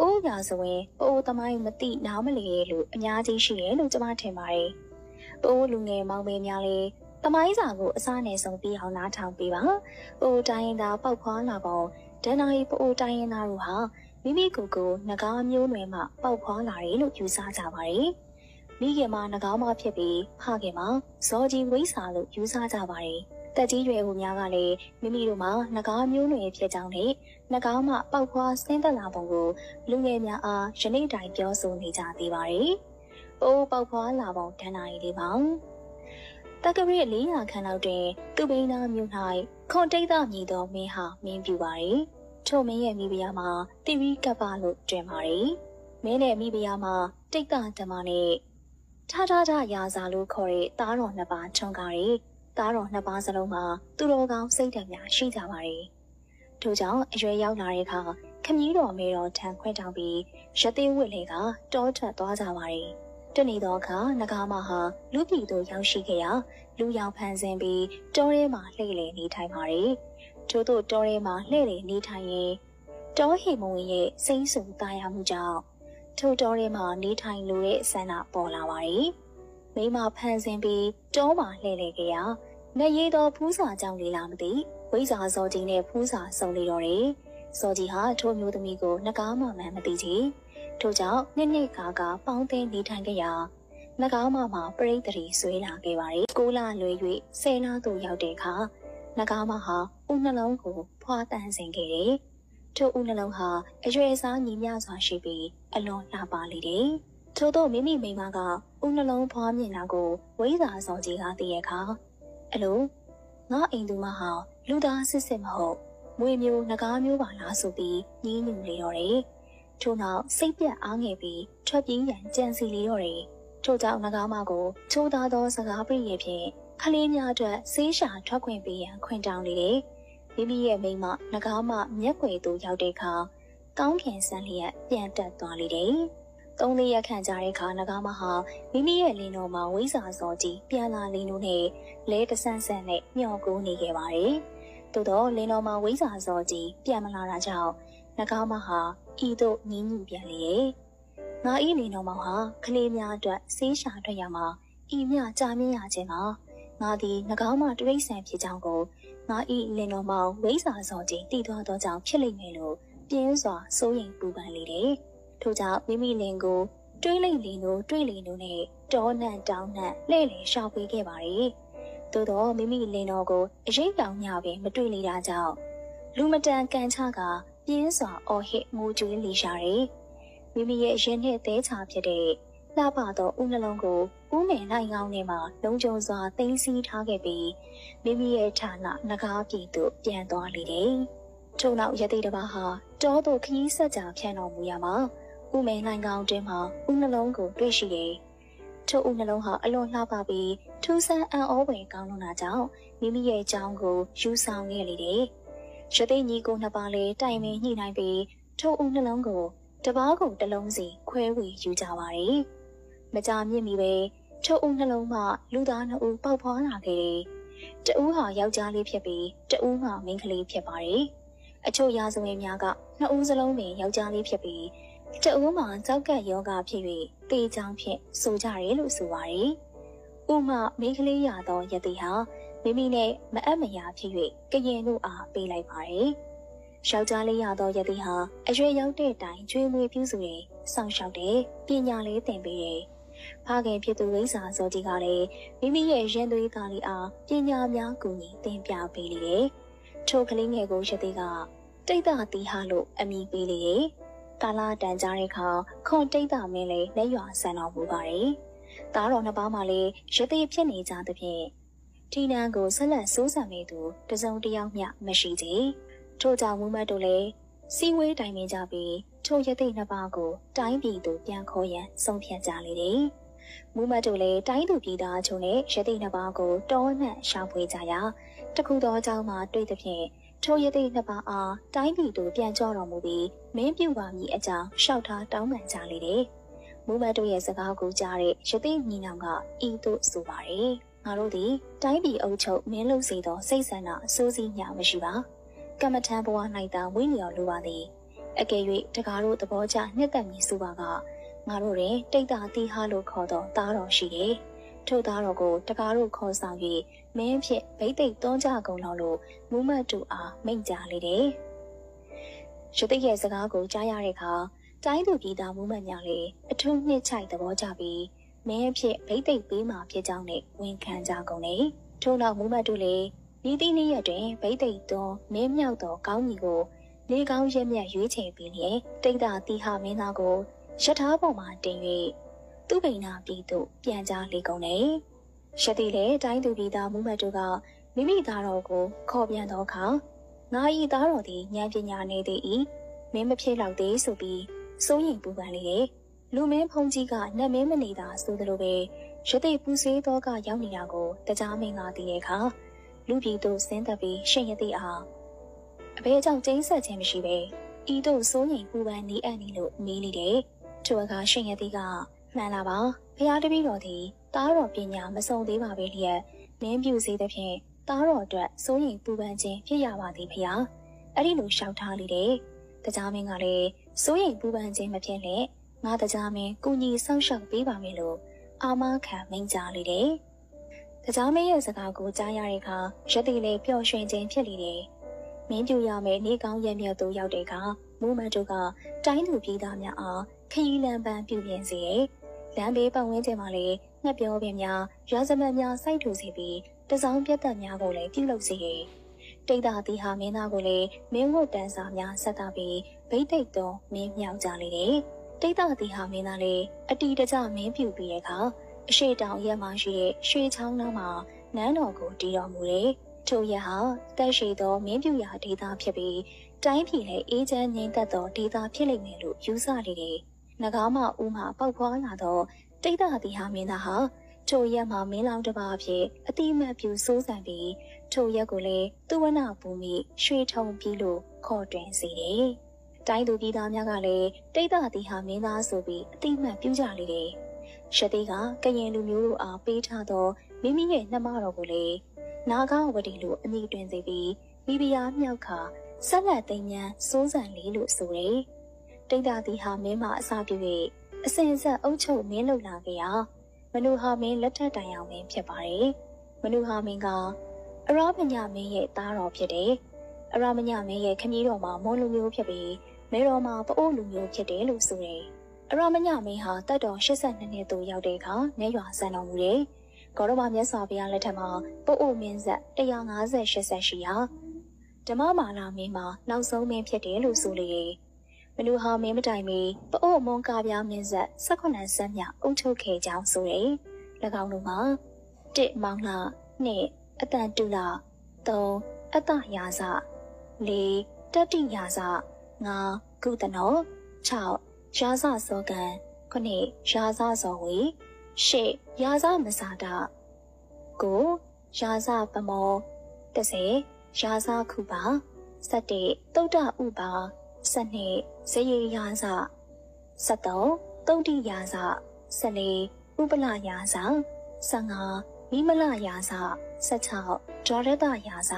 အိုးပြဆိုရင်အိုးသမိုင်းမသိနားမလည်လို့အများကြီးရှိတယ်လို့ကျွန်မထင်ပါတယ်။အိုးလူငယ်မောင်မေများလေးသမိုင်းစာကိုအစားနဲ့ဆုံးပြီးအောင်နားထောင်ပေးပါ။အိုးတိုင်းရင်သာပောက်ခွာလာပုံဒန်နာရီအိုးတိုင်းရင်သားတို့ဟာမိမိကိုယ်ကိုငကားမျိုးနွယ်မှပောက်ခွာလာတယ်လို့ယူဆကြပါတယ်။ မိခင်မှာငကားမဖြစ်ပြီးဖခင်မှာဇော်ကြီးဝိစာလို့ယူဆကြပါတယ်။တက်ကြီးရွယ်ဟူများကလည်းမိမိတို့မှာငကားမျိုးနွယ်ဖြစ်ကြောင်းနဲ့ငကားမှပောက်ခွာဆင်းသက်လာပုံကိုလူငယ်များအားယနေ့တိုင်ပြောဆိုနေကြသေးပါတယ်။အိုးပောက်ခွာလာပုံဒန်နာရီလေးပါ။တက္ကရာ400ခန်းလောက်တွင်သူပိန်းသားမြို့၌ခွန်တိတ်သားမြည်သောမင်းဟာမင်းပြူပါ၏။ထိုမင်းရဲ့မိဖုရားမှာတိဝီကပ္ပလို့တွင်ပါ၏။မင်းနဲ့မိဖုရားမှာတိတ်သားဓမ္မနဲ့ ထထထရာစာလို့ခေါ်တဲ့သားတော်နှစ်ပါးထွန်းကား၏။သားတော်နှစ်ပါးစလုံးမှာသူတော်ကောင်းစိတ်ဓာတ်များရှိကြပါ၏။ထို့ကြောင့်အရွယ်ရောက်လာတဲ့အခါခမည်းတော်မေတော်ထံခွင့်တောင်းပြီးရသေးဝစ်လေကတောထွက်သွားကြပါ၏။တနေ့သောအခါငကားမဟာလူပြည်သို့ရောက်ရှိခဲ့ရာလူရောင်ဖန်ဆင်းပြီးတောထဲမှာလှည့်လည်နေထိုင်ပါ၏။ထို့သောတောထဲမှာလှည့်လည်နေထိုင်ရင်တောဟိမဝင်ရဲ့စိမ့်ဆူသားရမှုကြောင့် ထိုတောထဲမှာနေထိုင်လိုတဲ့ဆန္ဒပေါ်လာပါ၏။မိမဖန်ဆင်းပြီးတောမှာလှည့်လည်ခဲ့ရာနေရသောဖူးစာကြောင့်လေလာမသိဝိဇာစောကြီးနဲ့ဖူးစာစုံလေတော့တယ်။စောကြီးဟာထိုမျိုးသမီးကိုနှကားမှမှန်မသိချေ။ထို့ကြောင့်နှစ်နှစ်ကာကပေါင်းသိနေထိုင်ခဲ့ရာနှကားမှမှပရိသတ်ဆွေးလာခဲ့ပါလေ။ကိုလာလွေ၍ဆယ်နာသို့ရောက်တဲ့အခါနှကားမှဟာဦးနှလုံးကိုဖွာတန်ဆင်ခဲ့တယ်။ ထိုဦးနှလုံးဟာအရွယ်စားညီမျှစွာရှိပြီးအလွန်လှပလေတယ်။ထို့သောမိမိမိမကဦးနှလုံးဖွာမြင်တာကိုဝိဇာစောကြီးကသိရခါအလိုငါအိမ်သူမဟာလူသားစစ်စစ်မဟုတ်မွေမျိုးငကားမျိုးပါလားဆိုပြီးညင်းညူလေတော့တယ်။ထို့နောက်စိတ်ပြတ်အားငယ်ပြီးထွက်ပြေးရန်ကြံစီလေတော့တယ်။ထို့ကြောင့်ငကားမကိုချိုးသားသောစကားပြည့်ရဲ့ဖြင့်ခလေးများအတွက်ဆေးရှာထွက်ခွင့်ပေးရန်ခွင့်တောင်းလေတယ်။ မိမိရဲ့မိန်းမငကားမမျက်ွယ်သို့ရောက်တဲ့အခါကောင်းခင်ဆန်းလျက်ပြန်တက်သွားလေတယ်။သုံးလေးရက်ခန့်ကြာတဲ့အခါငကားမဟာမိမိရဲ့လင်းတော်မှာဝိဇာစောကြီးပြန်လာလင်းလို့နဲ့လဲတဆန်းဆန်းနဲ့မျောကိုနေခဲ့ပါတယ်။သို့တော့လင်းတော်မှာဝိဇာစောကြီးပြန်မလာတာကြောင့်ငကားမဟာဤသို့ငင်းညူပြန်လေရဲ့။ငါဤလင်းတော်မှာဟာကလေးများအတွက်ဆေးရှာထွက်ရမှာဤမြကြာမြင့်ရခြင်းမှာ ငါသည်ငကောင်းမှတရိษံဖြစ်ကြောင်းကိုငါဤလင်းတော်မှာဝိဇာစောကြီးတည်သွားသောကြောင့်ဖြစ်လိမ့်မယ်လို့ပြင်းစွာစိုးရိမ်ပူပန်လေတယ်။ထို့ကြောင့်မိမိလင်ကိုတွေးလိုက်လင်တို့တွေးလင်တို့နဲ့တောနန့်တောင်းနန့်လှဲ့လေရှောက်ပေးခဲ့ပါလေ။သို့တော့မိမိလင်တော်ကိုအရေးတောင်ညပင်မတွေ့လေတာကြောင့်လူမတန်ကန်ချကပြင်းစွာအော်ဟစ်ငိုကြွေးလေရှာတယ်။မိမိရဲ့ရင်နှစ်သေးချာဖြစ်တဲ့ လှပသောဦးနှလုံးကိုဦးမယ်နိုင်ကောင်းထဲမှာလုံခြုံစွာသိမ်းဆည်းထားခဲ့ပြီးမိမိရဲ့ဌာနငကားပြည်သို့ပြန်သွားလေတယ်။ထို့နောက်ရသေးတပါးဟာတောသို့ခရီးဆက်ကြဖြန့်တော်မူရမှာဦးမယ်နိုင်ကောင်းတွင်မှာဦးနှလုံးကိုတွေ့ရှိတယ်။ထို့ဦးနှလုံးဟာအလွန်လှပပြီးထူးဆန်းအံ့ဩဖွယ်ကောင်းလွန်တာကြောင့်မိမိရဲ့အကြောင်းကိုယူဆောင်ခဲ့လေတယ်။ရသေးညီကိုနှစ်ပါးလည်းတိုင်ပင်ညှိနှိုင်းပြီးထို့ဦးနှလုံးကိုတပားကိုတစ်လုံးစီခွဲဝေယူကြပါရယ်။ မကြာမြင့်မီပဲထို့ဦးနှလုံးမှလူသားနှစ်ဦးပေါက်ဖွာလာခဲ့တယ်။တဦးဟာယောက်ျားလေးဖြစ်ပြီးတဦးဟာမိန်းကလေးဖြစ်ပါတယ်။အချို့ရာဇဝင်များကနှစ်ဦးစလုံးပင်ယောက်ျားလေးဖြစ်ပြီးတဦးမှာကြောက်ကက်ယောဂဖြစ်၍တေချောင်းဖြင့်ဆိုကြတယ်လို့ဆိုပါတယ်။ဥမမိန်းကလေးရသောယတိဟာမိမိနဲ့မအပ်မရာဖြစ်၍ကရင်တို့အားပေးလိုက်ပါတယ်။ယောက်ျားလေးရသောယတိဟာအရွယ်ရောက်တဲ့တိုင်ကျွေးမွေးပြုစုတယ်၊စောင့်ရှောက်တယ်၊ပညာလေးသင်ပေးတယ်။ ဖခင်ဖြစ်သူဝိဇာစောကြီးကလည်းမိမိရဲ့ရင်သွေးသားလေးအားပညာများကူညီသင်ပြပေးလေတယ်။ထိုကလေးငယ်ကိုယတိကတိတ်တာတီဟာလို့အမည်ပေးလေတယ်။ကာလာတန်ကြားတဲ့အခါခွန်တိတ်တာမင်းလေးလက်ရွာဆန်တော်မူပါတယ်။သားတော်နှစ်ပါးမှလည်းယတိဖြစ်နေကြသဖြင့်ဒီနန်းကိုဆက်လက်စိုးစံမိသူတစုံတစ်ယောက်မျှမရှိသေး။ထို့ကြောင့်မူမတ်တို့လည်းစီဝေးတိုင်ပင်ကြပြီးထိုယသိနှစ်ပါးကိုတိုင်းပြည်သို့ပြန်ခေါ်ရန်ဆုံးဖြတ်ကြလေတယ်။ မူမတ်တို့လည်းတိုင်းသူပြည်သားချုံနဲ့ယသိနှစ်ပါးကိုတောနှံ့ရှာဖွေကြရာတခုသောအကြောင်းမှာတွေ့သဖြင့်ထိုယသိနှစ်ပါးအားတိုင်းပြည်သို့ပြန်ကြောတော်မူပြီးမင်းပြုပါမည်အကြောင်းလျှောက်ထားတောင်းပန်ကြလေတယ်။မူမတ်တို့ရဲ့စကားကိုကြားတဲ့ယသိညီနောင်ကဤသို့ဆိုပါတယ်။ငါတို့သည်တိုင်းပြည်အုပ်ချုပ်မင်းလုပ်စေသောစိတ်ဆန္ဒအစိုးစီးညာမရှိပါကမ္မထံဘဝ၌သာဝိညာဉ်လိုပါသည်အကယ်၍တကားတို့သဘောကျနှစ်သက်မည်ဆိုပါက ငါတို့တွင်တိတ်တာတီဟာလို့ခေါ်သောသားတော်ရှိတယ်။ထို့သားတော်ကိုတကားတို့ခေါ်ဆောင်၍မင်းဖြင့်ဗိသိက်တွန်းကြကုန်လောလို့မူမတ်တူအားမိန့်ကြားလေတယ်။ရတိရဲ့စကားကိုကြားရတဲ့အခါတိုင်းသူပြည်သားမူမတ်များလေအထုံးနှစ်ချိုက်သဘောကျပြီးမင်းဖြင့်ဗိသိက်ပေးမှဖြစ်ကြောင်းနဲ့ဝန်ခံကြကုန်လေ။ထို့နောက်မူမတ်တူလေဤသည့်နေ့ရက်တွင်ဗိသိက်တွန်းမင်းမြောက်သောကောင်းကြီးကိုနေကောင်းရက်မြတ်ရွေးချယ်ပြီးလျက်တိတ်တာတီဟာမင်းသားကို ရထားပေါ်မှာတင်၍သူ့ဗိနာပြည်သို့ပြန်ကြားလေကုန်တယ်။ရတိလေတိုင်းသူပြည်သားမူမတ်တို့ကမိမိသားတော်ကိုခေါ်ပြန်သောအခါငါဤသားတော်သည်ဉာဏ်ပညာနေသည်ဤမင်းမဖြစ်တော့သေးဆိုပြီးစိုးရင်ပူပန်လေတယ်။လူမင်းဖုန်ကြီးကနတ်မင်းမနေတာဆိုသလိုပဲရတိပူဆွေးသောကရောက်နေတာကိုတကြားမင်းကသိတဲ့အခါလူပြည်သို့ဆင်းသက်ပြီးရှင်ရတိအားအဘဲကြောင့်ကျင်းဆက်ခြင်းမရှိပဲဤသို့စိုးရင်ပူပန်နေအပ်နေလို့မေးနေတယ်။ ထိုအခါရှင်ရတိကမှန်လာပါဖျားတပည့်တော်သည်တားတော်ပညာမစုံသေးပါပဲလျက်မင်းပြူစေသဖြင့်တားတော်အတွက်စိုးရင်ပူပန်ခြင်းဖြစ်ရပါသည်ဖျားအဲ့ဒီလိုရှောက်ထားလေတယ်။တကြားမင်းကလည်းစိုးရင်ပူပန်ခြင်းမဖြစ်နဲ့ငါတကြားမင်းကုညီဆောက်ရှောက်ပေးပါမယ်လို့အာမခံမိန့်ကြားလေတယ်။တကြားမင်းရဲ့စကားကိုကြားရတဲ့အခါရတိလည်းပျော်ရွှင်ခြင်းဖြစ်လေတယ်။မင်းပြူရမယ်နေကောင်းရဲ့မြတ်တို့ရောက်တဲ့အခါမူမန်တို့ကတိုင်းသူပြည်သားများအား ခရီးလမ်းပန်းပြုပြင်စေတယ်။လမ်းဘေးပတ်ဝန်းကျင်မှာလည်းငှက်ပြောပင်များရာဇမတ်များစိုက်ထူစေပြီးတစောင်းပြတ်သက်များကိုလည်းပြုလုပ်စေတယ်။တိတ်တာတီဟာမင်းသားကိုလည်းမင်းဝတ်တန်းစာများဆက်တာပြီးဗိတ်တိတ်သောမင်းမြောက်ကြလေတယ်။တိတ်တာတီဟာမင်းသားလည်းအတီတကြမင်းပြုပြီးတဲ့အခါအရှိတောင်ရက်မှရှိတဲ့ရွှေချောင်းနားမှာနန်းတော်ကိုတည်တော်မူတယ်။ထိုရက်ဟာတက်ရှိသောမင်းပြူရာဒေသဖြစ်ပြီးတိုင်းပြည်လည်းအေးချမ်းငြိမ်သက်သောဒေသဖြစ်လိမ့်မယ်လို့ယူဆနေတယ်။ နဂါမဦးမှာပေါက်ဖွာလာသောတိတ်တာတီဟာမင်းသားဟာထိုရက်မှာမင်းလောင်တစ်ပါးအဖြစ်အတိမတ်ပြူစိုးစံပြီးထိုရက်ကိုလည်းသူဝနပူမိရွှေထုံပြီးလို့ခေါ်တွင်စေတယ်။တိုင်းသူပြည်သားများကလည်းတိတ်တာတီဟာမင်းသားဆိုပြီးအတိမတ်ပြုကြလေတယ်။ရှတိကကရင်လူမျိုးတို့အားပေးထားသောမိမိရဲ့နှမတော်ကိုလည်းနာဂဝတီလို့အမည်တွင်စေပြီးမိဖုရားမြောက်ခါဆက်လက်သိမ်းမြန်းစိုးစံလေးလို့ဆိုတယ်။ တိတ်တာတီဟာမင်းမအစာပြု၍အစဉ်ဆက်အုပ်ချုပ်မင်းလုပ်လာကြရာမနုဟာမင်းလက်ထက်တိုင်အောင်မင်းဖြစ်ပါတယ်။မနုဟာမင်းကအရာမညမင်းရဲ့သားတော်ဖြစ်တယ်။အရာမညမင်းရဲ့ခမည်းတော်မှာမွန်လူမျိုးဖြစ်ပြီးမဲတော်မှာပအိုးလူမျိုးဖြစ်တယ်လို့ဆိုတယ်။အရာမညမင်းဟာတက်တော်82နှစ်သို့ရောက်တဲ့အခါနေရွာဆန်တော်မူတယ်။ဂေါရမမြတ်စွာဘုရားလက်ထက်မှာပအိုးမင်းဆက်158ဆက်ရှိရာဓမ္မမာလာမင်းမှာနောက်ဆုံးမင်းဖြစ်တယ်လို့ဆိုလေ မနူဟာမင်းမတိုင်မီပအို့မွန်ကားပြားမင်းဆက်18ဆက်မြအုပ်ချုပ်ခဲ့ကြောင်းဆိုတယ်၎င်းတို့မှာ1မောင်လာ2အတန်တူလာ3အတရာစ4တတိယာစ5ကုသနော6ရာစစောကံ9ရာစစောဝေ10ရာစမစာဒ9ရာစပမော10ရာဇခုပါ17တုတ်တဥပါ12 ဇေယရာဇ73တုတ်တိရာဇ14ဥပလရာဇ15မိမလရာဇ16ဒေါရတရာဇ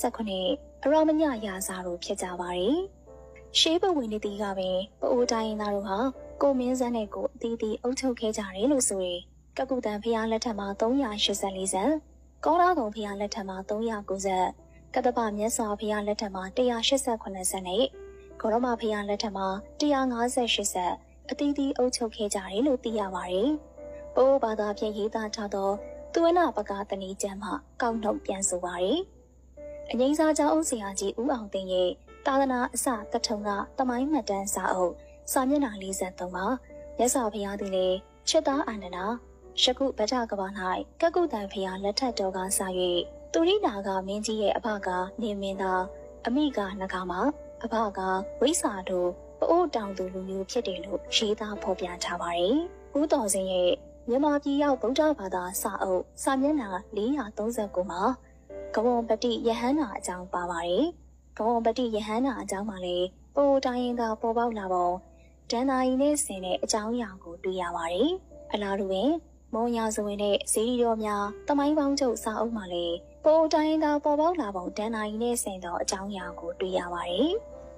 18အရမညရာဇတို့ဖြစ်ကြပါတယ်ရှေးဘဝင်နေတီးကပဲပအိုးတိုင်းသားတို့ဟာကိုမင်းစန်းနဲ့ကိုအတီးတီးအုပ်ချုပ်ခဲ့ကြတယ်လို့ဆိုရင်ကကုတန်ဖျားလက်ထက်မှာ384ဇန်ကောလာကုံဖျားလက်ထက်မှာ390ဇန်ကတ္တပမြတ်စွာဘုရားလက်ထက်မှာ188ဇက်နဲ့ ဂေါရမဘုရားလက်ထက်မှာ158ဇက်အသီးသီးအုပ်ချုပ်ခဲ့ကြတယ်လို့သိရပါတယ်။ဘိုးဘာသာဖြင့်ရေးသားထားသောသူဝနပကတဏီကျမ်းမှာကောက်နှုတ်ပြန်ဆိုပါတယ်။အငိမ့်စားကျောင်းအုပ်ဆရာကြီးဦးအောင်သိန်းရဲ့သာသနာအစတထုံကတမိုင်းမှတ်တမ်းစာအုပ်စာမျက်နှာ53မှာမြတ်စွာဘုရားသည်လေချစ်သားအာနန္ဒာရှကုဗဒ္ဒကဘာ၌ကကုတန်ဖျားလက်ထက်တော်ကစ၍သူရိနာကမင်းကြီးရဲ့အဖကနေမင်းသားအမိကနဂါမ အဖကဝိစာတို့ပအိုးတောင်သူလူမျိုးဖြစ်တယ်လို့ရေးသားဖော်ပြထားပါတယ်။ဦးတော်စင်ရဲ့မြန်မာပြည်ရောက်ဗုဒ္ဓဘာသာစာအုပ်စာမျက်နှာ439မှာကဝွန်ပတိယဟန္တာအကြောင်းပါပါတယ်။ကဝွန်ပတိယဟန္တာအကြောင်းမှာလေပိုတိုင်းရင်သာပေါ်ပေါက်လာပုံဒန်နာရီနဲ့ဆင်တဲ့အကြောင်းအရာကိုတွေ့ရပါတယ်။အလားတူပင် မုံရဇဝင်တဲ့ဇီရီတော်များတမိုင်းပေါင်းချုပ်စာအုပ်မှာလည်းပိုတိုင်းကပေါ်ပေါက်လာပုံဒန်နာရီနဲ့ဆင်သောအကြောင်းအရာကိုတွေ့ရပါတယ်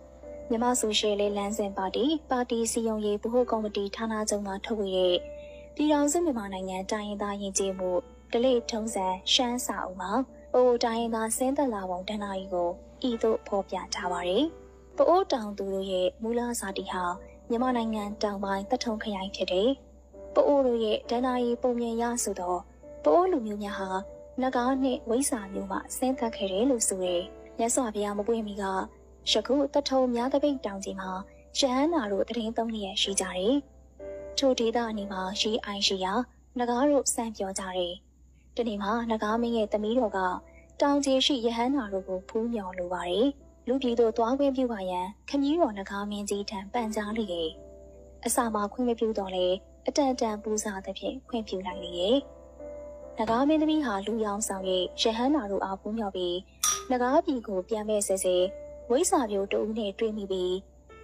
။မြန်မာဆိုရှယ်လစ်လမ်းစဉ်ပါတီပါတီစီယုံရေးဗဟိုကော်မတီဌာနချုပ်မှထုတ်ဝေတဲ့ပြည်ထောင်စုမြန်မာနိုင်ငံတိုင်းရင်းသားယဉ်ကျေးမှုဒလိထုံးစံရှမ်းစာအုပ်မှာအိုတိုင်းရင်းသားစင်းသက်လာပုံဒဏ္ဍာရီကိုဤသို့ဖော်ပြထားပါတယ်။ပအိုးတောင်သူတို့ရဲ့မူလဇာတိဟာမြန်မာနိုင်ငံတောင်ပိုင်းတထုံခရိုင်ဖြစ်တဲ့ ပအိုးတို့ရဲ့ဒဏ္ဍာရီပုံမြင်ရဆိုတော့ပအိုးလူမျိုးများဟာနဂါးနှင့်ဝိစာမျိုးမှဆင်းသက်ခဲ့တယ်လို့ဆိုရယ်မြတ်စွာဘုရားမပွင့်မီကယခုတထုံများတပိတ်တောင်ကြီးမှာရဟန်းနာတို့တရင်သုံးနေရရှိကြတယ်။ထိုဒေသအနီးမှာရှိအိုင်ရှိရာနဂါးတို့စံပြောကြတယ်။ဒီနေ့မှာနဂါးမင်းရဲ့သမီးတော်ကတောင်ကြီးရှိရဟန်းနာတို့ကိုဖူးမြော်လိုပါတယ်။လူပြည်တို့သွားခွင့်ပြုပါရန်ခမည်းတော်နဂါးမင်းကြီးထံပန်ကြားလေ။အစာမှာခွင့်မပြုတော့လေ အတန်တန်ပူစားသဖြင့်ခွင့်ပြုလိုက်လေ။နဂါးမင်းသမီးဟာလူရောင်ဆောင်၍ရဟန်းနာတို့အားဖူးမြော်ပြီးနဂါးပြည်ကိုပြန်မဲ့ဆဲဆဲဝိစာပြိုတူနဲ့တွေ့မိပြီး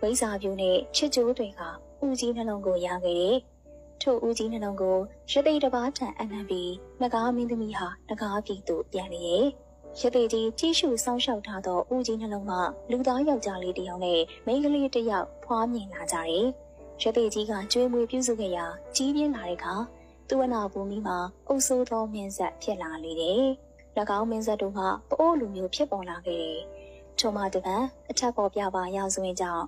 ဝိစာပြိုနဲ့ချစ်ကြိုးတွေကဦးကြီးနှလုံးကိုရခဲ့တယ်။ထို့ဦးကြီးနှလုံးကိုရသိတပါးထံအနံပြီးနဂါမင်းသမီးဟာနဂါပြည်သို့ပြန်လေရဲ့။ရသိကြီးကြည့်ရှုစောင့်ရှောက်ထားသောဦးကြီးနှလုံးကလူသားယောက်ျားလေးတစ်ယောက်နဲ့မိန်းကလေးတစ်ယောက်ဖွားမြင်လာကြတယ်။ ရသိကြီးကကျွေးမွေးပြုစုခဲ့ရာကြီးပြင်းလာတဲ့အခါသူဝနာဘူမီမှာအုပ်ဆိုးသောမင်းဆက်ဖြစ်လာလေတယ်။၎င်းမင်းဆက်တို့ကပအိုးလူမျိုးဖြစ်ပေါ်လာခဲ့တယ်။ထိုမှတပံအထက်ပေါ်ပြပါရောက်စွင်းကြောင့်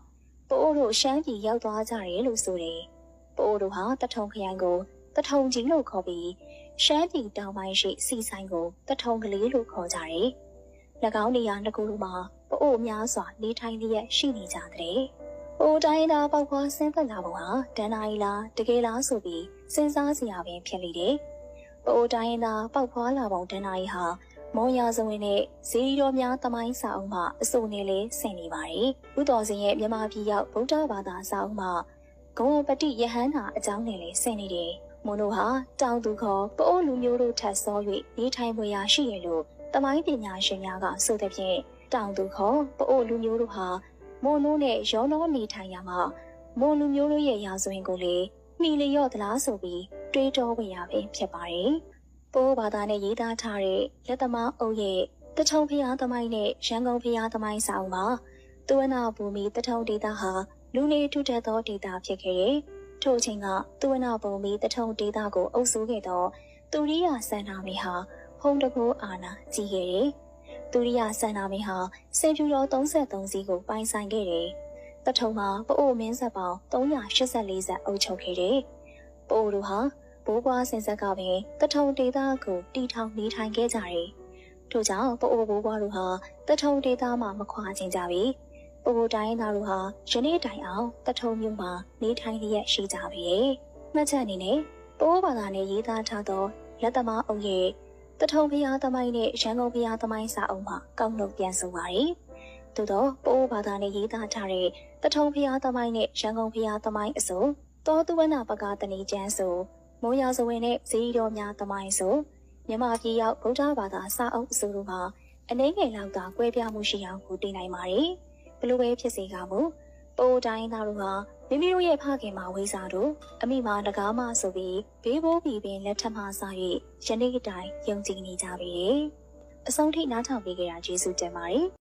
ပိုးအိုတို့ရှမ်းပြည်ရောက်သွားကြတယ်လို့ဆိုတယ်။ပိုးအိုတို့ဟာတထုံခရိုင်ကိုတထုံကြီးလို့ခေါ်ပြီးရှမ်းပြည်တောင်ပိုင်းရှိစီဆိုင်ကိုတထုံကလေးလို့ခေါ်ကြတယ်။၎င်းနေရာနှစ်ခုလုံးမှာပိုးအိုများစွာနေထိုင်လျက်ရှိနေကြတဲ့။ အိုတိုင်းသားပေါက်ခွာဆင်းသက်လာပုံဟာဒန်နာရီလားတကယ်လားဆိုပြီးစဉ်းစားစရာပဲဖြစ်လေတယ်။ပိုးအိုတိုင်းသားပေါက်ခွာလာပုံဒန်နာရီဟာမောင်ရစဝင်နဲ့ဇီရီတော်များတမိုင်းစာအုပ်မှအစိုးနဲ့လေးဆင်နေပါတယ်။ဥတော်စင်ရဲ့မြန်မာပြည်ရောက်ဗုဒ္ဓဘာသာစာအုပ်မှဂုံပတိယဟန်နာအကြောင်းနဲ့လေးဆင်နေတယ်။မွန်တို့ဟာတောင်သူခေါ်ပအိုးလူမျိုးတို့ထပ်စော၍နေထိုင်ပွေရာရှိရလို့တမိုင်းပညာရှင်များကဆိုတဲ့ဖြင့်တောင်သူခေါ်ပအိုးလူမျိုးတို့ဟာ မွန်တို့နဲ့ရောနောနေထိုင်ရမှာမွန်လူမျိုးတို့ရဲ့ရာဇဝင်ကိုလေမိလျော့သလားဆိုပြီးတွေးတောဝေရပဲဖြစ်ပါတယ်။ပိုးဘာသာနဲ့ရေးသားထားတဲ့လက်သမားအုပ်ရဲ့တထုံဖျားသမိုင်းနဲ့ရန်ကုန်ဖျားသမိုင်းဆောင်မှာသူဝနာဘူမီတထုံဒေတာဟာလူနေထူထပ်သောဒေတာဖြစ်ခဲ့တဲ့ထို့အချိန်ကသူဝနာဘူမီတထုံဒေတာကိုအုပ်စိုးခဲ့သောသူရိယစန္နာမီဟာဖုံတကူအာနာကြီးခဲ့တယ်။ သူရိယစန္နာမီဟာစင်ဖြူတော်33စီးကိုပိုင်ဆိုင်ခဲ့တယ်။တထုံမှာပအိုမင်းဆက်ပေါင်း384ဇက်အုပ်ချုပ်ခဲ့တယ်။ပအိုတို့ဟာဘိုးဘွားဆင်ဆက်ကပင်တထုံဒေသကိုတီထောင်နေထိုင်ခဲ့ကြတယ်။ထို့ကြောင့်ပအိုဘိုးဘွားတို့ဟာတထုံဒေသမှာမခွာခြင်းကြပြီ။ပအိုတိုင်းသားတို့ဟာယနေ့တိုင်အောင်တထုံမြို့မှာနေထိုင်လျက်ရှိကြပြီ။မှတ်ချက်အနေနဲ့ပအိုဘာသာနဲ့ရေးသားထားသောလက်သမားအုပ်ရဲ့ တထုံဖျားသမိုင်းနဲ့ရန်ကုန်ဖျားသမိုင်းစာအုပ်မှာကောက်နှုတ်ပြန်ဆိုပါရယ်။သို့တော့ပအိုဘာသာနဲ့ရေးသားထားတဲ့တထုံဖျားသမိုင်းနဲ့ရန်ကုန်ဖျားသမိုင်းအစုံတောသူဝနာပကတဏီကျန်းဆိုမိုးရွာစဝင်နဲ့ဇီးတော်များတမိုင်းဆိုမြန်မာပြည်ရောက်ဗုဒ္ဓဘာသာစာအုပ်အစိုးရမှာအနေငယ်လောက်သာကွဲပြားမှုရှိအောင်ကိုတင်နိုင်ပါတယ်။ဘလို့ပဲဖြစ်စေကမူပိုတိုင်းသားတို့ဟာ မိမိတို့ရဲ့ဖခင်မှာဝေးစားတို့အမိမှာတကားမဆိုပြီးဘေးဘိုးပြီးပင်လက်ထက်မှစ၍ယနေ့တိုင်ယုံကြည်နေကြပြီ။အဆုံးထိနားထောင်ပေးကြတာကျေးဇူးတင်ပါတယ်။